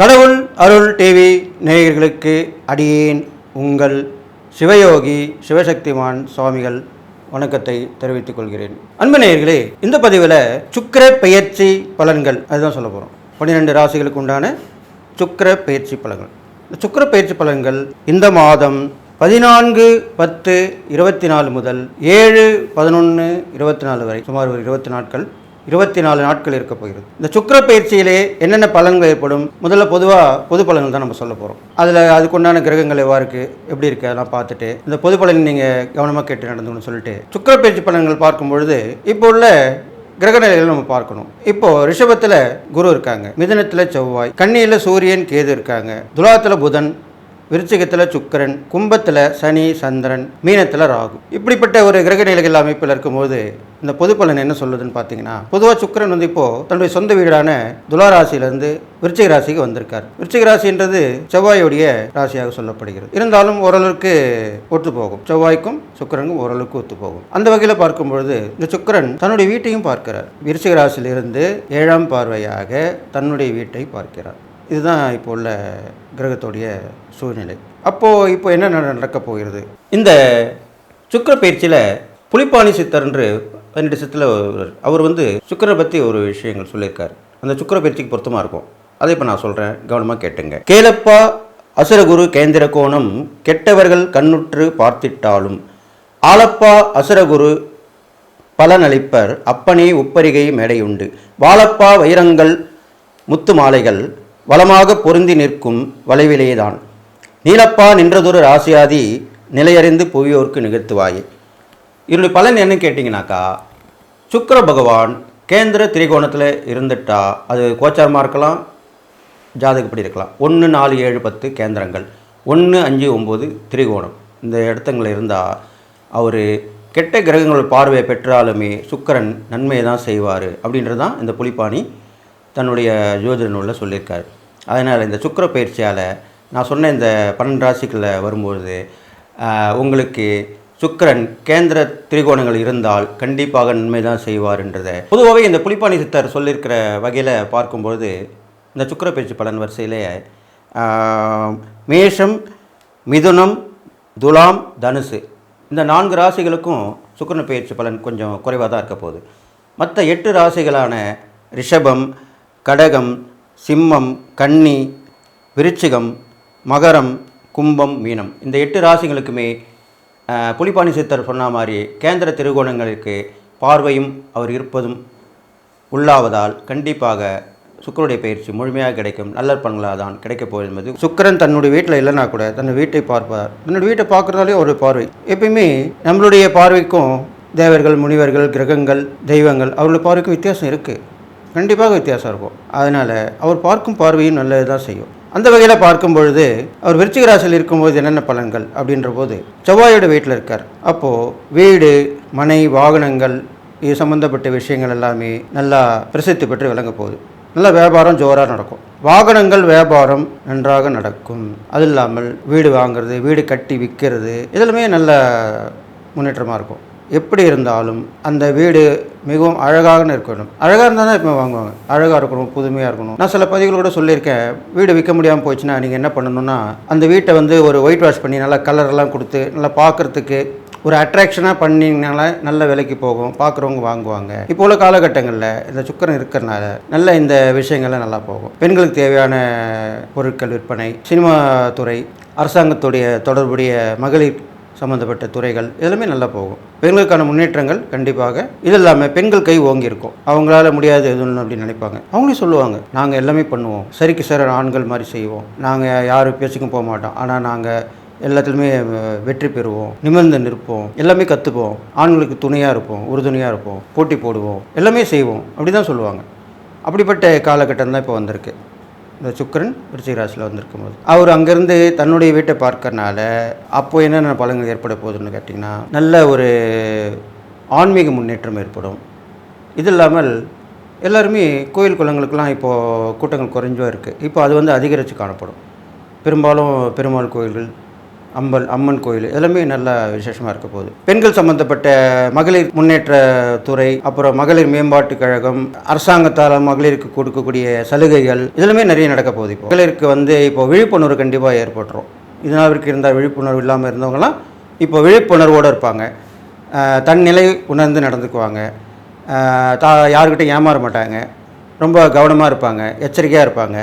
கடவுள் அருள் டிவி நேயர்களுக்கு அடியேன் உங்கள் சிவயோகி சிவசக்திமான் சுவாமிகள் வணக்கத்தை தெரிவித்துக் கொள்கிறேன். அன்பு நேயர்களே இந்த பதிவில் சுக்கர பெயர்ச்சி பலன்கள் அதுதான் சொல்ல போகிறோம் பன்னிரெண்டு ராசிகளுக்கு உண்டான சுக்கர பயிற்சி பலன்கள். இந்த சுக்கர பெயர்ச்சி பலன்கள் இந்த மாதம் பதினான்கு பத்து இருபத்தி நாலு முதல் ஏழு பதினொன்று இருபத்தி நாலு வரை சுமார் ஒரு இருபத்தி நாட்கள் இருபத்தி நாலு நாட்கள் இருக்க போகிறது. இந்த சுக்கர பயிற்சியிலே என்னென்ன பலன்கள் ஏற்படும்? முதல்ல பொதுவாக பொது பலன்கள் தான் நம்ம சொல்ல போகிறோம் அதில் அதுக்குண்டான கிரகங்கள் எவ்வாறு இருக்குது எப்படி இருக்குது அதெல்லாம் பார்த்துட்டு இந்த பொது பலன் நீங்கள் கவனமாக கேட்டு நடந்துக்கணும்னு சொல்லிட்டு சுக்கிர பயிற்சி பலன்கள் பார்க்கும் பொழுது இப்போ உள்ள கிரகநிலைகள் நம்ம பார்க்கணும். இப்போ ரிஷபத்தில் குரு இருக்காங்க. மிதனத்தில் செவ்வாய். கண்ணியில் சூரியன் கேது இருக்காங்க. துலாத்தில் புதன் விருச்சிகத்தில் சுக்கிரன் கும்பத்தில் சனி சந்திரன் மீனத்தில் ராகு. இப்படிப்பட்ட ஒரு கிரக நிலைகள் அமைப்பில் இருக்கும்போது இந்த பொது பலன் என்ன சொல்லுதுன்னு பார்த்தீங்கன்னா பொதுவாக சுக்கரன் வந்து இப்போ தன்னுடைய சொந்த வீடான துளாராசியிலேருந்து விருச்சிக ராசிக்கு வந்திருக்கார். விருச்சிக ராசின்றது செவ்வாயுடைய ராசியாக சொல்லப்படுகிறது. இருந்தாலும் ஓரளவுக்கு ஒத்து போகும். செவ்வாய்க்கும் சுக்கரனுக்கும் ஓரளவுக்கு ஒத்து போகும். அந்த வகையில் பார்க்கும் பொழுது இந்த சுக்கிரன் தன்னுடைய வீட்டையும் பார்க்கிறார். விருச்சிக ராசியிலிருந்து ஏழாம் பார்வையாக தன்னுடைய வீட்டை பார்க்கிறார். இதுதான் இப்போ உள்ள கிரகத்துடைய சூழ்நிலை. அப்போது இப்போ என்ன நடக்கப் போகிறது? இந்த சுக்கிர பயிற்சியில் புலிப்பாணி சித்தர் என்று பன்னெண்டு சித்தில் அவர் வந்து சுக்கரை பற்றி ஒரு விஷயங்கள் சொல்லியிருக்கார். அந்த சுக்கிர பயிற்சிக்கு பொருத்தமாக இருக்கும். அதை இப்போ நான் சொல்கிறேன் கவனமாக கேட்டுங்க. கேளப்பா அசுரகுரு கேந்திர கோணம் கெட்டவர்கள் கண்ணுற்று பார்த்திட்டாலும் ஆலப்பா அசுரகுரு பலனளிப்பர். அப்பனே உப்பரிகை மேடையுண்டு. வாழப்பா வைரங்கள் முத்து மாலைகள் வளமாக பொருந்தி நிற்கும் வளைவிலேதான். நீலப்பா நின்றதொரு ராசியாதி நிலையறிந்து புவியோர்க்கு நிகழ்த்துவாயே. இதனுடைய பலன் என்னன்னு கேட்டிங்கனாக்கா சுக்கர பகவான் கேந்திர திரிகோணத்தில் இருந்துட்டா அது கோச்சாரமாக இருக்கலாம் ஜாதகப்படி இருக்கலாம். ஒன்று நாலு ஏழு பத்து கேந்திரங்கள். ஒன்று அஞ்சு ஒம்பது திரிகோணம். இந்த இடத்துங்களில் இருந்தால் அவர் கெட்ட கிரகங்கள் பார்வையை பெற்றாலுமே சுக்கிரன் நன்மையை தான் செய்வார் அப்படின்றது தான் இந்த புலிப்பாணி தன்னுடைய ஜோதிட நூலில் சொல்லியிருக்காரு. அதனால் இந்த சுக்கர பயிற்சியால் நான் சொன்ன இந்த பன்னெண்டு ராசிகளில் வரும்பொழுது உங்களுக்கு சுக்கிரன் கேந்திர திரிகோணங்கள் இருந்தால் கண்டிப்பாக நன்மை தான் செய்வார்ன்றதை. பொதுவாகவே இந்த புலிப்பாணி சித்தர் சொல்லியிருக்கிற வகையில் பார்க்கும்பொழுது இந்த சுக்கர பயிற்சி பலன் வரிசையிலே மேஷம் மிதுனம் துலாம் தனுசு. இந்த நான்கு ராசிகளுக்கும் சுக்கிரன பயிற்சி பலன் கொஞ்சம் குறைவாக தான் இருக்க போகுது. மற்ற எட்டு ராசிகளான ரிஷபம் கடகம் சிம்மம் கன்னி விருச்சிகம் மகரம் கும்பம் மீனம். இந்த எட்டு ராசிகளுக்குமே புலிபாணி புலிப்பாணி சித்தர் சொன்ன மாதிரி கேந்திர திருகோணங்களுக்கு பார்வையும் அவர் இருப்பதும் உள்ளாவதால் கண்டிப்பாக சுக்கருடைய பயிற்சி முழுமையாக கிடைக்கும். நல்ல பண்களாக தான் கிடைக்கப் போகுது என்பது. சுக்கிரன் தன்னுடைய வீட்டில் இல்லைனா கூட தன் வீட்டை பார்ப்பார். தன்னுடைய வீட்டை பார்க்குறதாலே ஒரு பார்வை. எப்பயுமே நம்மளுடைய பார்வைக்கும் தேவர்கள் முனிவர்கள் கிரகங்கள் தெய்வங்கள் அவர்களுடைய பார்வைக்கும் வித்தியாசம் இருக்குது கண்டிப்பாக வித்தியாசம் இருக்கும். அதனால் அவர் பார்க்கும் பார்வையும் நல்லது தான் செய்யும். அந்த வகையில் பார்க்கும் பொழுது அவர் விருச்சிக ராசியில் இருக்கும்போது என்னென்ன பலன்கள் அப்படின்ற போது செவ்வாயோட வீட்டில் இருக்கார். அப்போது வீடு மனை வாகனங்கள் இது சம்மந்தப்பட்ட விஷயங்கள் எல்லாமே நல்லா பிரசித்தி பெற்று விளங்க போகுது. நல்ல வியாபாரம் ஜோராக நடக்கும். வாகனங்கள் வியாபாரம் நன்றாக நடக்கும். அது இல்லாமல் வீடு வாங்குறது வீடு கட்டி விற்கிறது இதெல்லாமே நல்ல முன்னேற்றமாக இருக்கும். எப்படி இருந்தாலும் அந்த வீடு மிகவும் அழகாக இருக்கணும் அழகாக இருந்தால் தான் இப்போ வாங்குவாங்க. அழகாக இருக்கணும் புதுமையாக இருக்கணும். நான் சில பதிவுகள் கூட சொல்லியிருக்கேன். வீடு விற்க முடியாமல் போச்சுன்னா நீங்கள் என்ன பண்ணணும்னா அந்த வீட்டை வந்து ஒரு ஒயிட் வாஷ் பண்ணி நல்லா கலர்லாம் கொடுத்து நல்லா பார்க்குறதுக்கு ஒரு அட்ராக்ஷனாக பண்ணிங்கனால நல்ல விலைக்கு போகும். பார்க்குறவங்க வாங்குவாங்க. இப்போ உள்ள காலகட்டங்களில் இந்த சுக்கரம் இருக்கிறனால நல்ல இந்த விஷயங்கள்லாம் நல்லா போகும். பெண்களுக்கு தேவையான பொருட்கள் விற்பனை சினிமா துறை அரசாங்கத்துடைய தொடர்புடைய மகளிர் சம்மந்தப்பட்ட துறைகள் எல்லாமே நல்லா போகும். பெண்களுக்கான முன்னேற்றங்கள் கண்டிப்பாக இது இல்லாமல் பெண்கள் கை ஓங்கியிருக்கும். அவங்களால முடியாது எதுவும் அப்படின்னு நினைப்பாங்க. அவங்களே சொல்லுவாங்க நாங்கள் எல்லாமே பண்ணுவோம். சரிக்கு சார் ஆண்கள் மாதிரி செய்வோம். நாங்கள் யாரும் பேச்சுக்கும் போக மாட்டோம். ஆனால் நாங்கள் எல்லாத்துலேயுமே வெற்றி பெறுவோம். நிமிர்ந்து நிற்போம். எல்லாமே கற்றுப்போம் ஆண்களுக்கு துணையாக இருப்போம். உறுதுணையாக இருப்போம். போட்டி போடுவோம். எல்லாமே செய்வோம். அப்படி தான் சொல்லுவாங்க. அப்படிப்பட்ட காலகட்டம் தான் இப்போ வந்திருக்கு. இந்த சுக்கிரன் விருச்சிகராசியில் வந்திருக்கும் போது அவர் அங்கேருந்து தன்னுடைய வீட்டை பார்க்கறனால அப்போது என்னென்ன பலன்கள் ஏற்பட போகுதுன்னு கேட்டிங்கன்னா நல்ல ஒரு ஆன்மீக முன்னேற்றம் ஏற்படும். இது இல்லாமல் எல்லாருமே கோயில் குளங்களுக்கெல்லாம் இப்போது கூட்டங்கள் குறைஞ்சோ இருக்குது இப்போ அது வந்து அதிகரித்து காணப்படும். பெரும்பாலும் பெருமாள் கோயில்கள் அம்பல் அம்மன் கோயில். எல்லாமே நல்ல விசேஷமாக இருக்க போகுது. பெண்கள் சம்பந்தப்பட்ட மகளிர் முன்னேற்ற துறை அப்புறம் மகளிர் மேம்பாட்டு கழகம் அரசாங்கத்தால் மகளிருக்கு கொடுக்கக்கூடிய சலுகைகள் இதெல்லாமே நிறைய நடக்க போகுது இப்போ. மகளிருக்கு வந்து இப்போ விழிப்புணர்வு கண்டிப்பாக ஏற்பட்டுரும் இதனால் வரைக்கும் இருந்தால் விழிப்புணர்வு இல்லாமல் இருந்தவங்களாம் இப்போ விழிப்புணர்வோடு இருப்பாங்க. தன்னிலை உணர்ந்து நடந்துக்குவாங்க. தா யாருக்கிட்டையும் ஏமாற மாட்டாங்க. ரொம்ப கவனமாக இருப்பாங்க. எச்சரிக்கையாக இருப்பாங்க.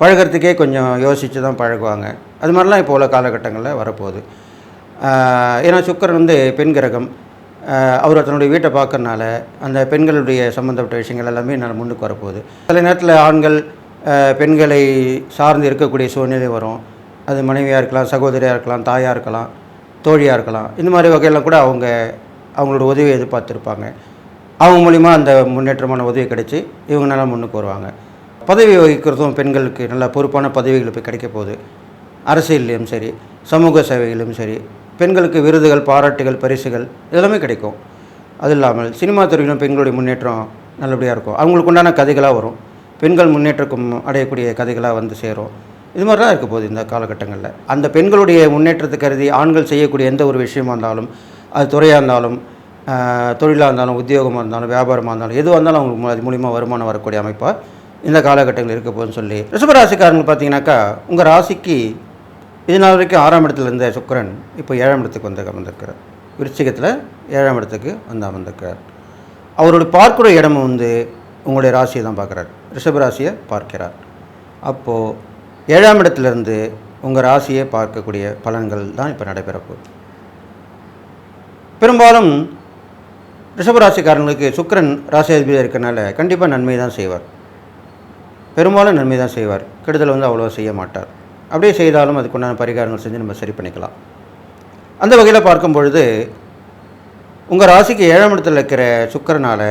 பழகுறதுக்கே கொஞ்சம் யோசித்து தான் பழகுவாங்க. அது மாதிரிலாம் இப்போ உள்ள காலகட்டங்களில் வரப்போகுது. ஏன்னா சுக்கரன் வந்து பெண் கிரகம். அவர் தன்னுடைய வீட்டை பார்க்கறனால அந்த பெண்களுடைய சம்மந்தப்பட்ட விஷயங்கள் எல்லாமே நான் முன்னுக்கு வரப்போகுது. சில நேரத்தில் ஆண்கள் பெண்களை சார்ந்து இருக்கக்கூடிய சூழ்நிலை வரும். அது மனைவியாக இருக்கலாம் சகோதரியாக இருக்கலாம் தாயாக இருக்கலாம் தோழியாக இருக்கலாம். இந்த மாதிரி வகையெல்லாம் கூட அவங்க அவங்களோட உதவியை எதிர்பார்த்துருப்பாங்க. அவங்க மூலிமா அந்த முன்னேற்றமான உதவி கிடைச்சி இவங்க நல்லா முன்னுக்கு வருவாங்க. பதவி வகிக்கிறதும் பெண்களுக்கு நல்ல பொறுப்பான பதவிகள் இப்போ கிடைக்க போகுது. அரசியல்லையும் சரி சமூக சேவைகளிலும் சரி பெண்களுக்கு விருதுகள் பாராட்டுகள் பரிசுகள் இதெல்லாமே கிடைக்கும். அது இல்லாமல் சினிமா துறையிலும் பெண்களுடைய முன்னேற்றம் நல்லபடியாக இருக்கும். அவங்களுக்கு உண்டான கதைகளாக வரும். பெண்கள் முன்னேற்றக்கும் அடையக்கூடிய கதைகளாக வந்து சேரும். இது மாதிரி தான் இருக்க போகுது இந்த காலகட்டங்களில். அந்த பெண்களுடைய முன்னேற்றத்தை கருதி ஆண்கள் செய்யக்கூடிய எந்த ஒரு விஷயமா இருந்தாலும் அது துறையாக இருந்தாலும் தொழிலாக இருந்தாலும் உத்தியோகமாக இருந்தாலும் வியாபாரமாக இருந்தாலும் எதுவாக இருந்தாலும் அவங்களுக்கு அது மூலிமா வருமானம் வரக்கூடிய அமைப்பாக இந்த காலகட்டங்கள் இருக்க போகுதுன்னு சொல்லி ரிஷபராசிக்காரங்க பார்த்தீங்கன்னாக்கா உங்கள் ராசிக்கு இதனால் வரைக்கும் ஆறாம் இடத்துல இருந்த சுக்கரன் இப்போ ஏழாம் இடத்துக்கு வந்து அமர்ந்திருக்கிறார் விருச்சிகத்தில் ஏழாம் இடத்துக்கு வந்து அமர்ந்திருக்கிறார் அவரோட பார்க்குற இடம் வந்து உங்களுடைய ராசியை தான் பார்க்குறார். ரிஷபராசியை பார்க்கிறார். அப்போது ஏழாம் இடத்துலேருந்து உங்கள் ராசியை பார்க்கக்கூடிய பலன்கள் தான் இப்போ நடைபெற போகுது. பெரும்பாலும் ரிஷபராசிக்காரங்களுக்கு சுக்கரன் ராசி அதிபதியாக இருக்கிறனால கண்டிப்பாக நன்மை தான் செய்வார். பெரும்பாலும் நன்மை தான் செய்வார். கெடுதல் வந்து அவ்வளோ செய்ய மாட்டார். அப்படியே செய்தாலும் அதுக்குண்டான பரிகாரங்கள் செஞ்சு நம்ம சரி பண்ணிக்கலாம். அந்த வகையில் பார்க்கும் பொழுது உங்கள் ராசிக்கு ஏழாம் இடத்தில் இருக்கிற சுக்கரனால்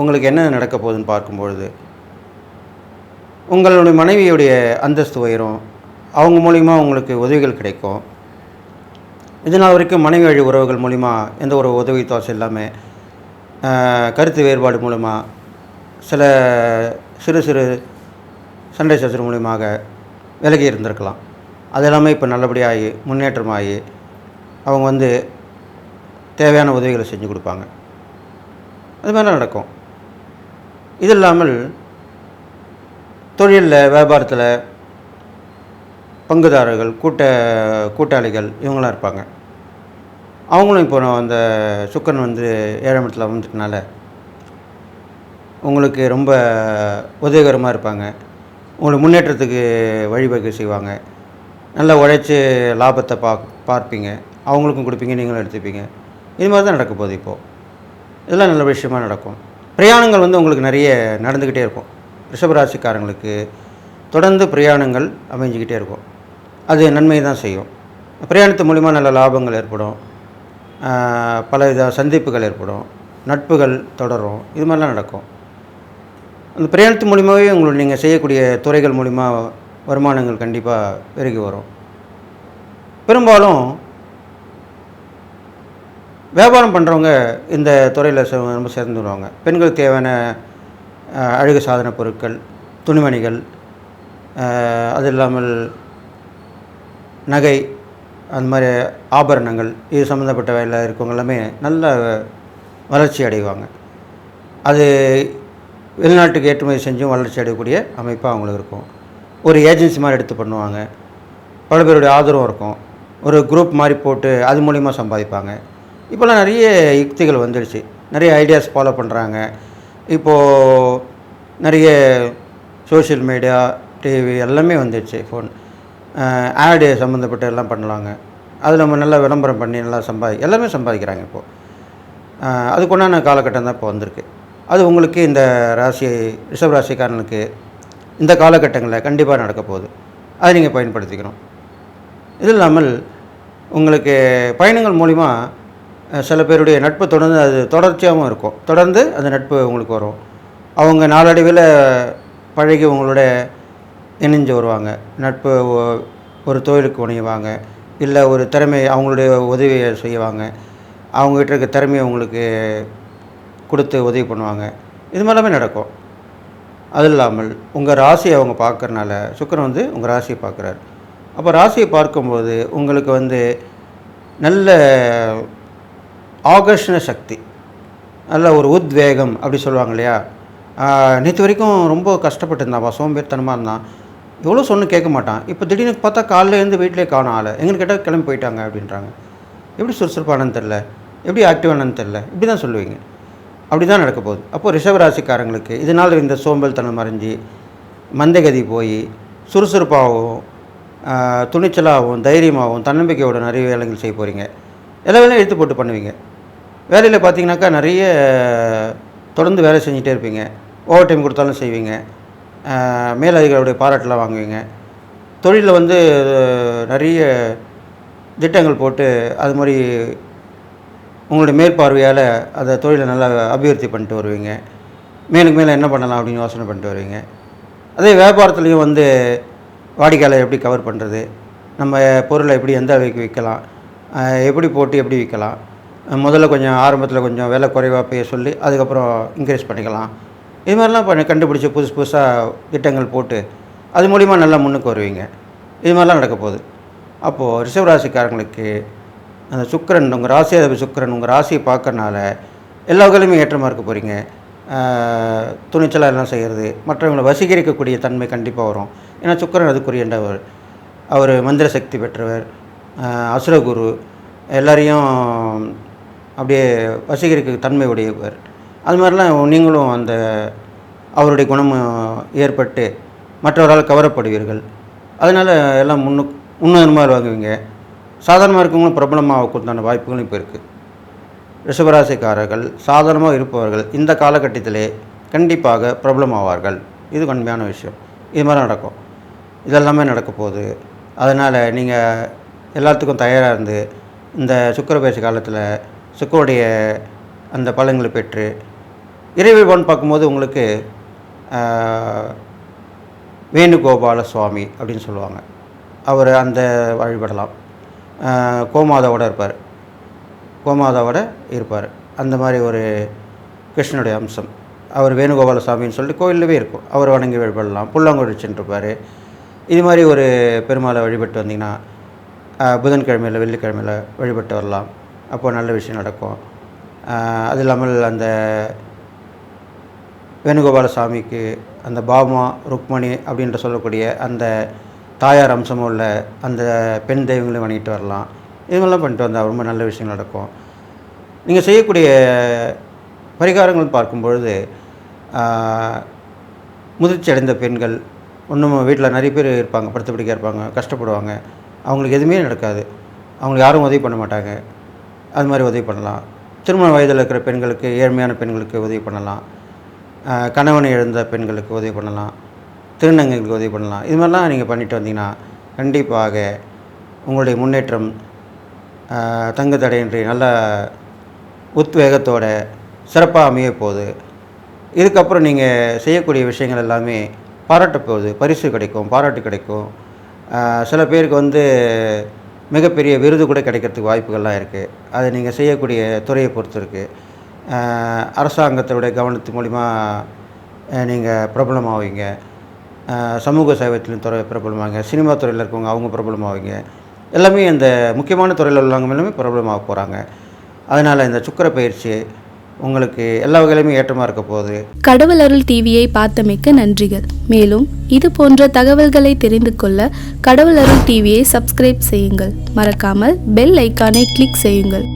உங்களுக்கு என்ன நடக்க போகுதுன்னு பார்க்கும்பொழுது உங்களுடைய மனைவியுடைய அந்தஸ்து உயரும் அவங்க மூலிமா உங்களுக்கு உதவிகள் கிடைக்கும். இதனால் வரைக்கும் மனைவி வழி உறவுகள் மூலிமா எந்த ஒரு உதவி தோசை இல்லாமல் கருத்து வேறுபாடு மூலமாக சில சிறு சிறு சண்டை சச்சரவு மூலியமாக விலகி இருந்திருக்கலாம். அது எல்லாமே இப்போ நல்லபடியாகி முன்னேற்றமாகி அவங்க வந்து தேவையான உதவிகளை செஞ்சு கொடுப்பாங்க. அது மாதிரி நடக்கும். இது இல்லாமல் தொழிலில் வியாபாரத்தில் பங்குதாரர்கள் கூட்ட கூட்டாளிகள் இவங்களாம் இருப்பாங்க. அவங்களும் இப்போ அந்த சுக்கரன் வந்து ஏழாம் இடத்துல வந்துட்டனால உங்களுக்கு ரொம்ப உதவிகரமாக இருப்பாங்க. உங்களுக்கு முன்னேற்றத்துக்கு வழிவகை செய்வாங்க. நல்லா உழைச்சி லாபத்தை பா பார்ப்பீங்க. அவங்களுக்கும் கொடுப்பீங்க நீங்களும் எடுத்துப்பீங்க. இது மாதிரி தான் நடக்க போகுது இப்போது இதெல்லாம் நல்ல விஷயமா நடக்கும். பிரயாணங்கள் வந்து உங்களுக்கு நிறைய நடந்துக்கிட்டே இருக்கும். ரிஷபராசிக்காரங்களுக்கு தொடர்ந்து பிரயாணங்கள் அமைஞ்சிக்கிட்டே இருக்கும். அது நன்மை தான் செய்யும். பிரயாணத்து மூலிமா நல்ல லாபங்கள் ஏற்படும். பல வித சந்திப்புகள் ஏற்படும். நட்புகள் தொடரும். இது மாதிரிலாம் நடக்கும். அந்த பிரயாணத்து மூலிமாவே உங்களுக்கு நீங்கள் செய்யக்கூடிய துறைகள் மூலிமா வருமானங்கள் கண்டிப்பாக பெருகி வரும். பெரும்பாலும் வியாபாரம் பண்ணுறவங்க இந்த துறையில் ரொம்ப சேர்ந்து வருவாங்க பெண்களுக்கு தேவையான அழகு சாதன பொருட்கள் துணிமணிகள் அது இல்லாமல் நகை அந்த மாதிரி ஆபரணங்கள் இது சம்மந்தப்பட்ட வேலையில் இருக்கவங்க எல்லாமே நல்ல வளர்ச்சி அடைவாங்க. அது வெளிநாட்டுக்கு ஏற்றுமதி செஞ்சும் வளர்ச்சி அடையக்கூடிய அமைப்பாக அவங்களுக்கு இருக்கும். ஒரு ஏஜென்சி மாதிரி எடுத்து பண்ணுவாங்க. பல பேருடைய ஆதரவும் இருக்கும். ஒரு குரூப் மாதிரி போட்டு அது மூலிமா சம்பாதிப்பாங்க. இப்போல்லாம் நிறைய யுக்திகள் வந்துடுச்சு. நிறைய ஐடியாஸ் ஃபாலோ பண்ணுறாங்க. இப்போது நிறைய சோஷியல் மீடியா டிவி எல்லாமே வந்துடுச்சு ஃபோன். ஆடு சம்மந்தப்பட்டு எல்லாம் பண்ணலாங்க. அது நம்ம நல்லா விளம்பரம் பண்ணி நல்லா சம்பாதி எல்லாமே சம்பாதிக்கிறாங்க இப்போது அதுக்குண்டான காலகட்டம் தான் இப்போ வந்திருக்கு. அது உங்களுக்கு இந்த ராசி ரிஷப் ராசிக்காரனுக்கு இந்த காலகட்டங்களில் கண்டிப்பாக நடக்க போகுது. அதை நீங்கள் பயன்படுத்திக்கணும். இது இல்லாமல் உங்களுக்கு பயணங்கள் மூலிமா சில பேருடைய நட்பு தொடர்ந்து அது தொடர்ச்சியாகவும் இருக்கும். தொடர்ந்து அந்த நட்பு உங்களுக்கு வரும். அவங்க நாளடைவில் பழகி உங்களோட இணைஞ்சு வருவாங்க. நட்பு ஒரு தொழிலுக்கு உணவுவாங்க இல்லை ஒரு திறமை அவங்களுடைய உதவியை செய்வாங்க. அவங்ககிட்ட இருக்க திறமையை உங்களுக்கு கொடுத்து உதவி பண்ணுவாங்க. இது மாதிரிலாமே நடக்கும். அது இல்லாமல் உங்கள் ராசியை அவங்க பார்க்குறனால சுக்கிரன் வந்து உங்கள் ராசியை பார்க்குறாரு. அப்போ ராசியை பார்க்கும்போது உங்களுக்கு வந்து நல்ல ஆகர்ஷண சக்தி நல்ல ஒரு உத்வேகம் அப்படி சொல்லுவாங்க இல்லையா? நேற்று வரைக்கும் ரொம்ப கஷ்டப்பட்டு இருந்தான் சோம்பேறித்தனமாக இருந்தான். எவ்வளோ சொன்னு கேட்க மாட்டான். இப்போ திடீர்னு பார்த்தா காலைல இருந்து வீட்டிலே காணும் ஆளை. எங்கன்னு கேட்டால் கிளம்பி போயிட்டாங்க அப்படின்றாங்க. எப்படி சுறுசுறுப்பானு தெரில எப்படி ஆக்டிவானு தெரில இப்படி தான் சொல்லுவீங்க. அப்படி தான் நடக்க போகுது. அப்போது ரிஷபராசிக்காரங்களுக்கு இதனால் இந்த சோம்பல் மறைஞ்சி மந்தகதி போய் சுறுசுறுப்பாகவும் துணிச்சலாகவும் தைரியமாகவும் தன்னம்பிக்கையோட நிறைய வேலைகள் செய்ய போகிறீங்க எல்லா வேலையும் எடுத்து போட்டு பண்ணுவீங்க. வேலையில் பார்த்தீங்கன்னாக்கா நிறைய தொடர்ந்து வேலை செஞ்சுட்டே இருப்பீங்க. ஓவர் டைம் கொடுத்தாலும் செய்வீங்க. ஆஹ், மேலதிகாரிகளுடைய பாராட்டெலாம் வாங்குவீங்க. தொழிலில் வந்து நிறைய திட்டங்கள் போட்டு அது மாதிரி உங்களுடைய மேற்பார்வையால் அந்த தொழிலை நல்லா அபிவிருத்தி பண்ணிட்டு வருவீங்க. மேலுக்கு மேலே என்ன பண்ணலாம் அப்படின்னு யோசனை பண்ணிட்டு வருவீங்க. அதே வியாபாரத்துலேயும் வந்து வாடிக்கையாளர் எப்படி கவர் பண்ணுறது நம்ம பொருளை எப்படி எந்த அளவுக்கு விற்கலாம்? எப்படி போட்டு எப்படி விற்கலாம்? முதல்ல கொஞ்சம் ஆரம்பத்தில் கொஞ்சம் விலை குறைவாக போய் சொல்லி அதுக்கப்புறம் இன்க்ரீஸ் பண்ணிக்கலாம். இது மாதிரிலாம் பண்ணி கண்டுபிடிச்சி புதுசு புதுசாக திட்டங்கள் போட்டு அது மூலிமா நல்லா முன்னுக்கு வருவீங்க. இது மாதிரிலாம் நடக்க போகுது. அப்போது ரிஷவராசிக்காரங்களுக்கு அந்த சுக்கரன் உங்கள் ராசியாதிபதி சுக்கிரன் உங்கள் ராசியை பார்க்கறனால எல்லா வகையிலுமே ஏற்றமாக இருக்க போகிறீங்க துணிச்சலாக எல்லாம் செய்கிறது மற்றவங்களை வசீகரிக்கக்கூடிய தன்மை கண்டிப்பாக வரும். ஏன்னா சுக்கரன் அதுக்குரியண்டவர் அவர் மந்திர சக்தி பெற்றவர். அசுரகுரு. எல்லாரையும் அப்படியே வசீகரிக்க தன்மை உடையவர். அது மாதிரிலாம் நீங்களும் அந்த அவருடைய குணம் ஏற்பட்டு மற்றவரால் கவரப்படுவீர்கள். அதனால் எல்லாம் முன்னு முன்னுரிமாக வாங்குவீங்க சாதாரணமாக இருக்கவங்களும் பிரபலமாகக்கூடிய வாய்ப்புகளும் இப்போ இருக்குது ரிஷபராசிக்காரர்கள் சாதாரணமாக இருப்பவர்கள் இந்த காலகட்டத்திலே கண்டிப்பாக பிரபலமாவார்கள். இது உண்மையான விஷயம். இது மாதிரி நடக்கும். இதெல்லாமே நடக்க போகுது. அதனால் நீங்கள் எல்லாத்துக்கும் தயாராக இருந்து இந்த சுக்கரபேசி காலத்தில் சுக்கருடைய அந்த பலன்களை பெற்று இறைவன் பார்க்கும்போது உங்களுக்கு வேணுகோபால சுவாமி அப்படின்னு சொல்லுவாங்க. அவர் அந்த வழிபடலாம். கோமாதாவோட இருப்பார். கோமாதாவோட இருப்பார். அந்த மாதிரி ஒரு கிருஷ்ணனுடைய அம்சம். அவர் வேணுகோபால சாமின்னு சொல்லிட்டு கோயிலவே இருக்கும். அவர் வணங்கி வழிபடலாம். புல்லாங்குழி சென்றிருப்பார். இது மாதிரி ஒரு பெருமாளை வழிபட்டு வந்தீங்கன்னா புதன்கிழமையில் வெள்ளிக்கிழமையில் வழிபட்டு வரலாம். அப்போ நல்ல விஷயம் நடக்கும். அது இல்லாமல் அந்த வேணுகோபால சாமிக்கு அந்த பாமா ருக்மணி அப்படின்ற சொல்லக்கூடிய அந்த தாயார் அம்சமும் உள்ள அந்த பெண் தெய்வங்களையும் வணங்கிட்டு வரலாம். இதுங்கெல்லாம் பண்ணிட்டு வந்தால் ரொம்ப நல்ல விஷயங்கள் நடக்கும். நீங்கள் செய்யக்கூடிய பரிகாரங்கள் பார்க்கும்பொழுது முதிர்ச்சி அடைந்த பெண்கள் ஒன்றும் வீட்டில் நிறைய பேர் இருப்பாங்க படுத்து இருப்பாங்க கஷ்டப்படுவாங்க. அவங்களுக்கு எதுவுமே நடக்காது. அவங்களுக்கு யாரும் உதவி பண்ண மாட்டாங்க. அது மாதிரி உதவி பண்ணலாம். திருமண வயதில் இருக்கிற பெண்களுக்கு ஏழ்மையான பெண்களுக்கு உதவி பண்ணலாம். கணவனை இழந்த பெண்களுக்கு உதவி பண்ணலாம். திருநங்கைகளுக்கு உதவி பண்ணலாம். இது மாதிரிலாம் நீங்கள் பண்ணிட்டு வந்தீங்கன்னா கண்டிப்பாக உங்களுடைய முன்னேற்றம் தங்கு தடையின்றி நல்ல உத்வேகத்தோட சிறப்பாக அமைய போகுது. இதுக்கப்புறம் நீங்கள் செய்யக்கூடிய விஷயங்கள் எல்லாமே பாராட்ட போகுது. பரிசு கிடைக்கும் பாராட்டு கிடைக்கும். சில பேருக்கு வந்து மிகப்பெரிய விருது கூட கிடைக்கிறதுக்கு வாய்ப்புகள்லாம் இருக்குது அது நீங்கள் செய்யக்கூடிய துறையை பொறுத்து இருக்குது அரசாங்கத்தினுடைய கவனத்து மூலிமா நீங்கள் பிரபலமாவீங்க. சமூக சேவத்திலும் துறை பிரபலமாவீங்க சினிமா துறையில் இருக்கவங்க அவங்க பிரபலமாவீங்க எல்லாமே இந்த முக்கியமான துறையில் உள்ளவங்க எல்லாமே பிரபலமாக போகிறாங்க அதனால் இந்த சுக்கிர பயிற்சி உங்களுக்கு எல்லா வகையிலுமே ஏற்றமாக இருக்க போகுது. கடவுள் அருள் டிவியை பார்த்தமைக்க நன்றிகள். மேலும் இது போன்ற தகவல்களை தெரிந்து கொள்ள கடவுள் அருள் டிவியை சப்ஸ்கிரைப் செய்யுங்கள். மறக்காமல் பெல் ஐக்கானை கிளிக் செய்யுங்கள்.